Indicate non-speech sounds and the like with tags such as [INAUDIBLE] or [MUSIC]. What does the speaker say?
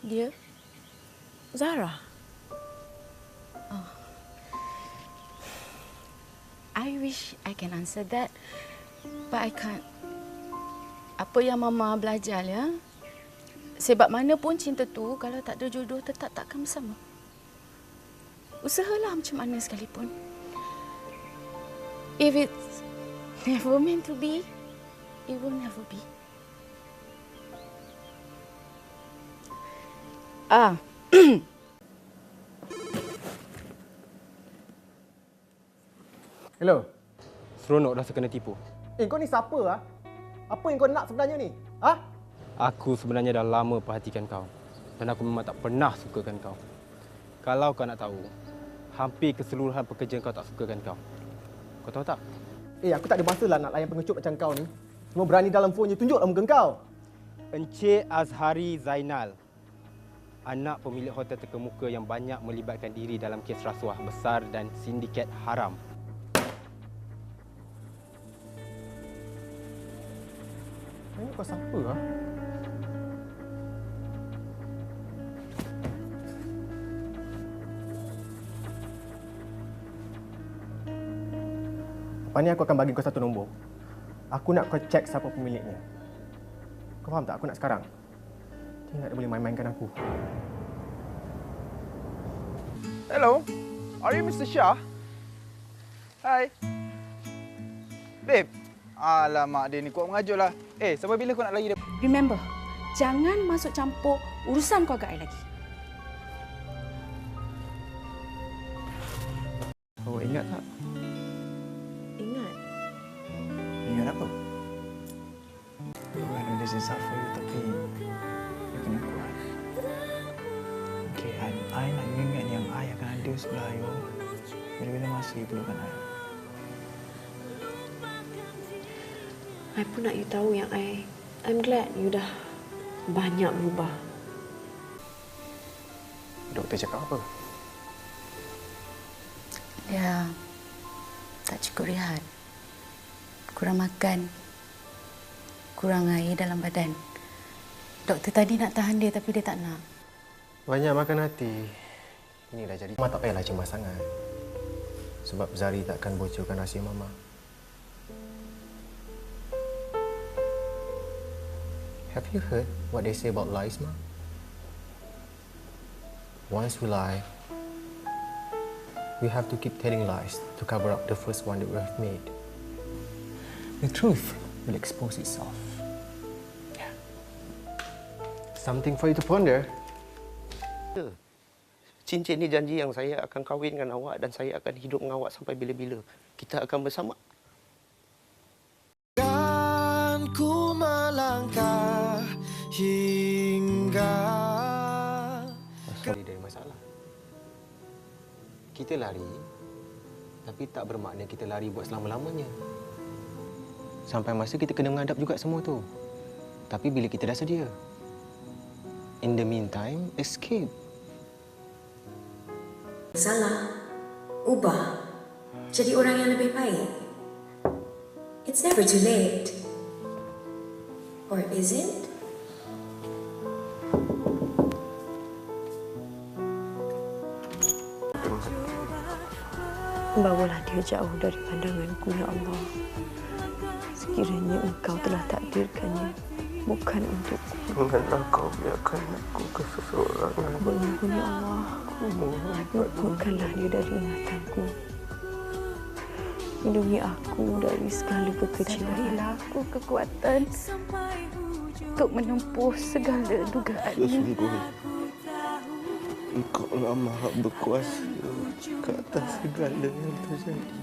Dia? Zara? Oh. I wish I can answer that, but I can't. Apa yang Mama belajar ya? Sebab mana pun cinta tu kalau tak ada jodoh tetap takkan bersama. Usahalah macam mana sekalipun. If it's never meant to be, it will never be. Ah, [COUGHS] Hello. Seronok rasa kena tipu. Eh, kau ni siapa ah? Apa yang kau nak sebenarnya ni? Ha? Aku sebenarnya dah lama perhatikan kau. Dan aku memang tak pernah sukakan kau. Kalau kau nak tahu, hampir keseluruhan pekerja kau tak sukakan kau. Kau tahu tak? Eh, aku tak ada masa lah nak layan pengecut macam kau ni. Semua berani dalam phone je tunjuklah muka kau. Encik Azhari Zainal. Anak pemilik hotel terkemuka yang banyak melibatkan diri dalam kes rasuah besar dan sindiket haram. Ini kau siapa ah? Lepas ni aku akan bagi kau satu nombor. Aku nak kau cek siapa pemiliknya. Kau faham tak? Aku nak sekarang. Dia nak boleh main-mainkan aku. Hello, are you Mr. Shah? Hi. Babe, alamak dia ni kuat mengajuk lah. Eh, sampai bila kau nak lari dia? remember, jangan masuk campur urusan keluarga I lagi. Kau ingat tak? Ingat, Ingat apa? I know this is hard for you tapi I, nak ingat yang I akan ada sebelah you bila-bila masa you perlukan I. I pun nak you tahu yang I I'm glad you dah banyak berubah. Doktor cakap apa? dia tak cukup rehat. Kurang makan. Kurang air dalam badan. Doktor tadi nak tahan dia tapi dia tak nak. Banyak makan hati. Ini dah jadi. Mama tak payahlah cemas sangat. Sebab Zari takkan bocorkan rahsia Mama. Have you heard what they say about lies, Ma? Once we lie, we have to keep telling lies to cover up the first one that we have made. The truth will expose itself. Yeah. Something for you to ponder. Cincin ni janji yang saya akan kahwin dengan awak dan saya akan hidup dengan awak sampai bila-bila. Kita akan bersama. Kan ku melangkah hingga Sorry dari masalah. Kita lari, tapi tak bermakna kita lari buat selama-lamanya. Sampai masa kita kena menghadap juga semua tu. Tapi bila kita dah sedia. In the meantime, escape. Salah, ubah, jadi orang yang lebih baik. It's never too late. Or is it? Bawalah dia jauh dari pandanganku, Ya Allah. Sekiranya engkau telah takdirkannya, bukan untukku. Janganlah kau biarkan aku ke seseorang yang Aku mohon, Ya Allah. Luputkanlah dia dari ingatanku. Lindungi aku dari segala kekecilan. Berilah aku kekuatan untuk menempuh segala dugaan ini. Sesungguhnya Engkau lah maha berkuasa ke atas segala yang terjadi.